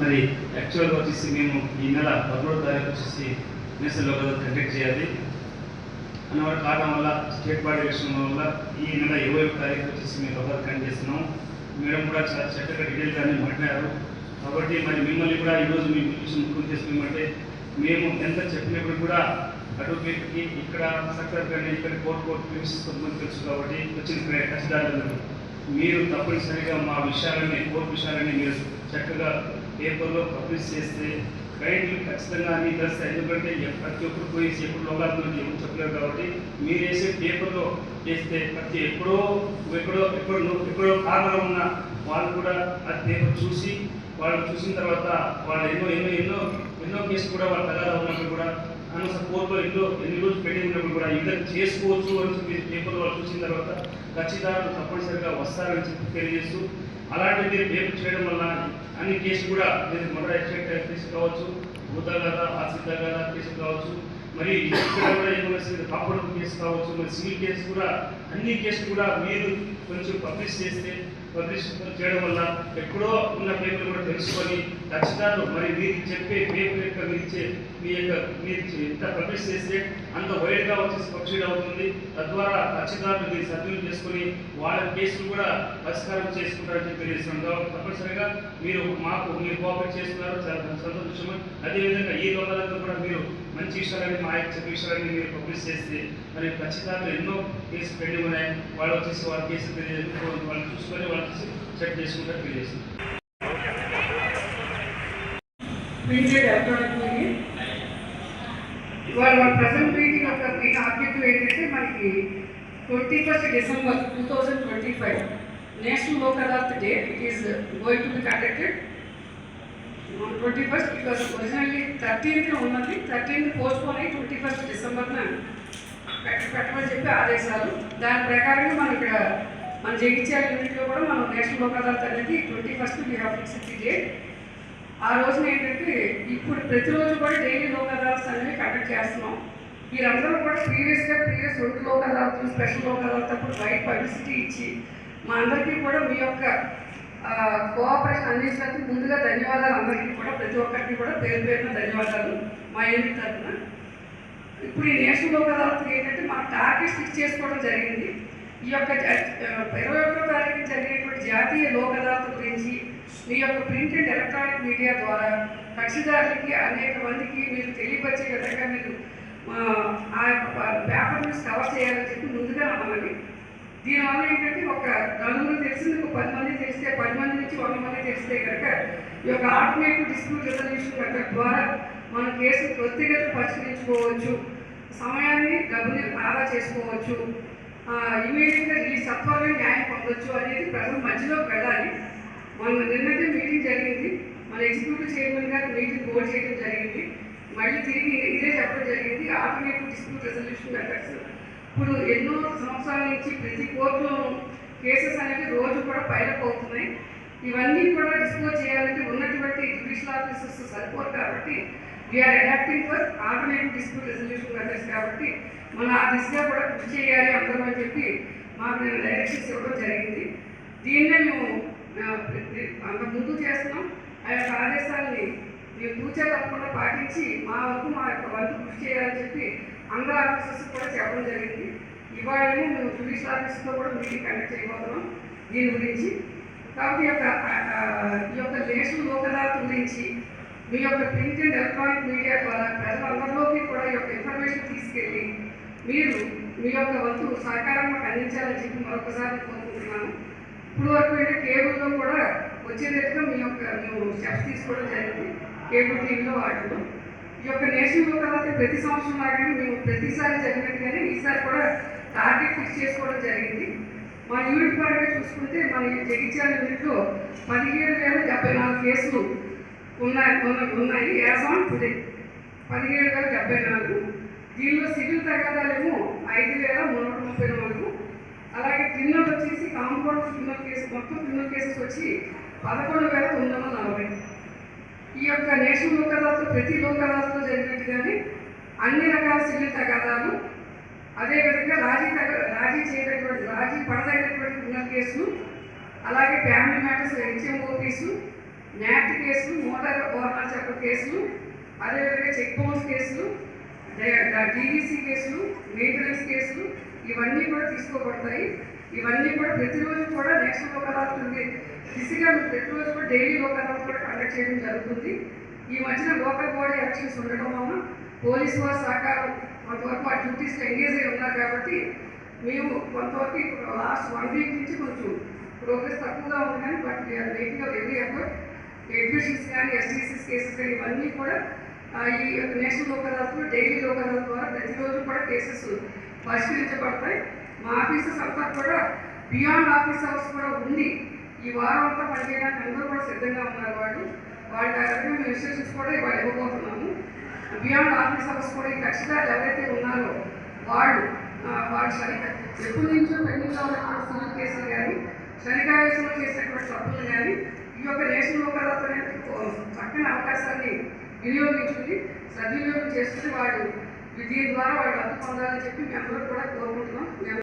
మరి యాక్చువల్గా వచ్చేసి మేము ఈ నెల పదమూడో తారీఖు వచ్చేసి నేషనల్ లెవెల్ కండక్ట్ చేయాలి. అన్నమాట కారణం వల్ల స్టేట్ బాడీ ఎలక్షన్ వల్ల ఈ నెల ఇరవై ఒక తారీఖు వచ్చేసి మేము లెవెల్ కండక్ట్ చేస్తున్నాం మేడం కూడా చాలా చక్కగా డీటెయిల్ కానీ మాట్లాడారు. కాబట్టి మరి మిమ్మల్ని కూడా ఈరోజు మీ విషయం గుర్తు చేసుకున్నామంటే మేము ఎంత చెప్పినప్పుడు కూడా అడ్వకేట్కి ఇక్కడ సెక్టర్ కానీ ఇక్కడ కోర్టు కోర్టు ప్రిన్సిపల్స్ కొంతమంది తెలుసు కాబట్టి వచ్చిన ఇక్కడ కష్టదారులు మీరు తప్పనిసరిగా మా విషయాలని కోర్టు విషయాలని మీరు చక్కగా పేపర్లో పబ్లిష్ చేస్తే రైతులు ఖచ్చితంగా అన్ని తెలుస్తాయి ఎందుకంటే ప్రతి ఒక్కరు పోయి ఎప్పుడు లోకాల గురించి ఎవరు చెప్పలేరు కాబట్టి మీరు వేసే పేపర్లో వేస్తే ప్రతి ఎప్పుడో ఎక్కడో ఎప్పుడు ఎక్కడో కారణంలో ఉన్న వాళ్ళు కూడా ఆ పేపర్ చూసి వాళ్ళు చూసిన తర్వాత వాళ్ళు ఎన్నో ఎన్నో ఎన్నో ఎన్నో కేసు కూడా వాళ్ళ తగాదా ఉన్నప్పుడు కూడా అన్న సపోర్ట్లో ఎన్నో ఎన్ని రోజులు పెండింగ్ ఉన్నప్పుడు కూడా ఇంకా చేసుకోవచ్చు అని చెప్పి పేపర్లో వాళ్ళు చూసిన తర్వాత ఖచ్చితంగా తప్పనిసరిగా వస్తారని చెప్పి తెలియజేస్తూ అలాంటి మీరు పేపర్ చేయడం వల్ల అన్ని కేసు కూడా మీరు మొదట యాక్సిడెంట్ కేసు కావచ్చు ఆసిద్ధ కదా కేసు కావచ్చు మరి ఇక్కడ కూడా ఏమైనా కేసు కావచ్చు మరి సివిల్ కేసు కూడా అన్ని కేసులు కూడా మీరు కొంచెం పబ్లిష్ చేస్తే పబ్లిష్ చేయడం వల్ల ఎక్కడో ఉన్న పేపర్ కూడా తెలుసుకొని ఖచ్చితాలు మరి మీరు చెప్పే పేపర్ యొక్క మీరు ఇచ్చే మీ యొక్క మీరు ఎంత పబ్లిష్ చేస్తే అంత వైడ్గా వచ్చేసి పబ్లిష్ అవుతుంది. తద్వారా ఖచ్చితాలు మీరు సద్వినియోగం చేసుకొని వాళ్ళ కేసులు కూడా పరిష్కారం చేసుకుంటారని చెప్పి తెలియజేస్తున్నాం తప్పనిసరిగా మీరు మాకు మీరు కోఆపరేట్ చేస్తున్నారు. చాలా సంతోషం. అదేవిధంగా ఈ లోకాలతో కూడా మీరు మంచి విషయాలని మా యొక్క చెప్పే విషయాలని మీరు పబ్లిష్ చేస్తే మరి ఖచ్చితంగా ఎన్నో కేసులు పెండింగ్ ఉన్నాయి. వాళ్ళు వచ్చేసి వాళ్ళ కేసులు తెలియజేసి వాళ్ళు చూసుకొని వాళ్ళకి సెట్ చేసుకుంటారు తెలియజేస్తుంది ఇవాళ మన ప్రజెంట్ మీటింగ్ యొక్క మెయిన్ ఆబ్జెక్టివ్ ఏంటంటే మనకి twenty first December two thousand twenty five national Lok Adalat day it is going to be conducted twenty first because originally thirteenth ఉన్నది థర్టీన్త్ పోస్ట్ పోన్ అయ్యి ట్వంటీ ఫస్ట్ డిసెంబర్న పెట్ట పెట్టమని చెప్పి ఆదేశాలు దాని ప్రకారంగా మనం ఇక్కడ మన జగిత్యాల యూనిట్లో కూడా మనం నేషనల్ లోక్ అదాలత్ అనేది twenty first we have fixed date ఆ రోజున ఏంటంటే ఇప్పుడు ప్రతిరోజు కూడా డైలీ లోక్ అదాలత్స్ అనేవి కండక్ట్ చేస్తున్నాం. మీరందరూ కూడా ప్రీవియస్గా ప్రీవియస్ రెండు లోక్ స్పెషల్ లోక్ అదాలత్ అప్పుడు బయట పబ్లిసిటీ ఇచ్చి మా అందరికీ కూడా మీ యొక్క కోఆపరేషన్ అందించినందుకు ముందుగా ధన్యవాదాలు. అందరికీ కూడా ప్రతి ఒక్కరికి కూడా పేరు పేరున ధన్యవాదాలు మా యూనిట్ తరఫున. ఇప్పుడు ఈ నేషనల్ లోక్ అదాలత్ ఏంటంటే మన టార్గెట్ ఫిక్స్ చేసుకోవడం జరిగింది. ఈ యొక్క ఇరవై ఒకటో తారీఖు జరిగేటువంటి జాతీయ లోక్ అదాలత్ గురించి మీ యొక్క ప్రింట్ అండ్ ఎలక్ట్రానిక్ మీడియా ద్వారా కక్షిదారులకి అనేక మందికి మీరు తెలియపరిచే విధంగా మీరు ఆ, యొక్క పేపర్ న్యూస్ కవర్ చేయాలని చెప్పి ముందుగా నమ్మాలి దీనివల్ల ఏంటంటే ఒక నలుగురు తెలిసింది ఒక పది మంది తెలిస్తే పది మంది నుంచి వంద మంది తెలిస్తే కనుక ఈ యొక్క ఆటోమేటిక్ డిస్ప్యూట్ రిజల్యూషన్ మెథడ్ ద్వారా మన కేసు వ్యక్తిగత పరిశీలించుకోవచ్చు సమయాన్ని డబ్బుని ఆదా చేసుకోవచ్చు. ఇమీడియట్గా ఈ సత్వరమే న్యాయం పొందొచ్చు అనేది ప్రజలు మధ్యలోకి వెళ్ళాలి. మొన్న నిన్నటే మీటింగ్ జరిగింది. మన ఎగ్జిక్యూటివ్ చైర్మన్ గారు మీటింగ్ బోర్డ్ చేయడం జరిగింది. మళ్ళీ తిరిగి ఇదే చెప్పడం జరిగింది. Alternative dispute resolution methods. ఇప్పుడు ఎన్నో సంవత్సరాల నుంచి ప్రతి కోర్టులో కేసెస్ అనేవి రోజు కూడా పైలప్ అవుతున్నాయి. ఇవన్నీ కూడా డిస్పోజ్ చేయాలంటే ఉన్నటువంటి జ్యుడిషియల్ ఆఫీసర్స్ సరిపోరు కాబట్టి we're adapting for alternative dispute resolution methods కాబట్టి మనం ఆ దిశగా కూడా కృషి చేయాలి అందరం అని చెప్పి మాకు నేను డైరెక్షన్స్ ఇవ్వడం జరిగింది. దీన్నే మేము అంత ముందు చేస్తున్నాం. ఆ యొక్క ఆదేశాలని మేము తూచా తప్పకుండా పాటించి మా వరకు మా యొక్క వంతు కృషి చేయాలని చెప్పి అందరు ఆఫీసర్స్ కూడా చెప్పడం జరిగింది. ఇవాళ మేము జుడిషియల్ ఆఫీస్తో కూడా మీటింగ్ కండక్ట్ చేయబోతున్నాం దీని గురించి. కాబట్టి ఈ యొక్క ఈ యొక్క దేశం లోకదాత గురించి మీ యొక్క ప్రింట్ అండ్ ఎలక్ట్రానిక్ మీడియా ద్వారా ప్రజలందరిలోకి కూడా ఈ యొక్క ఇన్ఫర్మేషన్ తీసుకెళ్ళి మీరు మీ యొక్క వంతు సహకారం అందించాలని చెప్పి మరొకసారి కోరుకుంటున్నాను. ఇప్పుడు వరకు అంటే కేబుల్లో కూడా వచ్చేటట్టుగా మీ యొక్క మేము స్టెప్స్ తీసుకోవడం జరిగింది. కేబుల్ టీవీలో వాటిలో ఈ యొక్క నేషనల్ తర్వాత ప్రతి సంవత్సరం లాగానే మేము ప్రతిసారి జరిగినట్టుగానే ఈసారి కూడా టార్గెట్ ఫిక్స్ చేసుకోవడం జరిగింది. మా యూనిట్ పరంగా చూసుకుంటే మన జగిత్యాల యూనిట్లో పదిహేడు వేల డెబ్బై నాలుగు కేసులు ఉన్నాయి ఉన్నాయి యాజ్ ఆన్ టుడే పదిహేడు వేల డెబ్బై నాలుగు. దీనిలో సివిల్ తగాదాలేమో ఐదు వేల మూడు వందల ముప్పై నాలుగు. అలాగే క్రిమినల్ వచ్చేసి కాంపౌండ్ క్రిమినల్ కేసు మొత్తం క్రిమినల్ కేసెస్ వచ్చి పదకొండు వేల తొమ్మిది వందల నలభై. ఈ యొక్క నేషనల్ లోక్ అదాలత్ ప్రతి లోక్ అదాలత్లో జరిగినట్టుగానే అన్ని రకాల సివిల్ తగాదాలు అదేవిధంగా రాజీ తగ రాజీ చేయటటువంటి రాజీ పడదగినటువంటి క్రిమినల్ కేసులు అలాగే ఫ్యామిలీ మ్యాటర్స్ హెచ్ఎంఓపీసు న్యాట్ కేసులు మోటార్ ఓనర్ చట్ట కేసులు అదేవిధంగా చెక్ బౌన్స్ కేసులు డీడీసీ కేసులు మెయింటెనెన్స్ కేసులు ఇవన్నీ కూడా తీసుకోబడతాయి. ఇవన్నీ కూడా ప్రతిరోజు కూడా నేషనల్ లోక్ అదాలత్ ఉంది దిశగా ప్రతిరోజు కూడా డైలీ లోక్ అదాలత్ కూడా కండక్ట్ చేయడం జరుగుతుంది. ఈ మధ్యన లోకల్ బాడీ ఎలక్షన్స్ ఉండడం వలన పోలీసు వారి సహకారం కొంతవరకు ఆ డ్యూటీస్లో ఎంగేజ్ అయి ఉన్నారు కాబట్టి మేము కొంతవరకు లాస్ట్ వన్ వీక్ నుంచి కొంచెం ప్రోగ్రెస్ తక్కువగా ఉంది కానీ but we're making every effort. Admissions కానీ ఎస్టీసీస్ కేసెస్ కానీ ఇవన్నీ కూడా ఈ యొక్క నేషనల్ లోక్ అదాలత్లో డైలీ లోక్ అదాలత్ ద్వారా ప్రతిరోజు కూడా కేసెస్ పరిష్కరించబడతాయి. మా ఆఫీసెస్ అంతా కూడా బియాండ్ ఆఫీస్ అవర్స్ కూడా ఉంది ఈ వారం అంతా పనిచేయడానికి అందరూ కూడా సిద్ధంగా ఉన్నారు వాళ్ళు. వాళ్ళ మేము ఇన్స్ట్రక్షన్స్ కూడా ఇవాళ ఇవ్వబోతున్నాము. బియాండ్ ఆఫీస్ అవర్స్ కూడా ఈ కక్షదారులు ఎవరైతే ఉన్నారో వాళ్ళు వాళ్ళు సరిగ్గా ఎప్పటి నుంచో పెండింగ్లో ఉన్నటువంటి సివిల్ కేసులు కానీ శనికాయ చేసినటువంటి తప్పులు కానీ ఈ యొక్క నేషనల్ లోక్ అనేది చక్కని అవకాశాన్ని వినియోగించుకుని సద్వినియోగం చేసుకుని వాడు దీని ద్వారా వాళ్ళు లబ్ధి పొందాలని చెప్పి మేము కూడా కోరుకుంటున్నాం. మేము